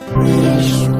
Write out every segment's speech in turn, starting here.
Beijo.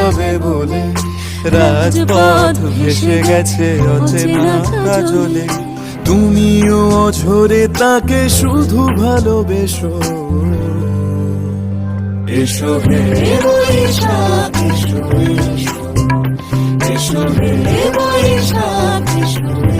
যাবে বলে রাজপথ ভেসে গেছে অচেনা কাজলে। তুমিও অঝরে তাকে শুধু ভালোবেসো। এসো হে বৈশাখ এসো এসো। হে বৈশাখ এসো।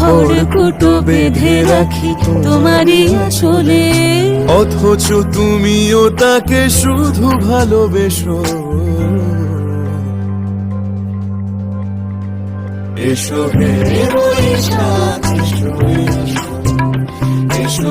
খড়কুটো বেঁধে রাখি তোমারই আসলে। অথচ তুমিও তাকে শুধু ভালোবেসো। এসো এসো এসো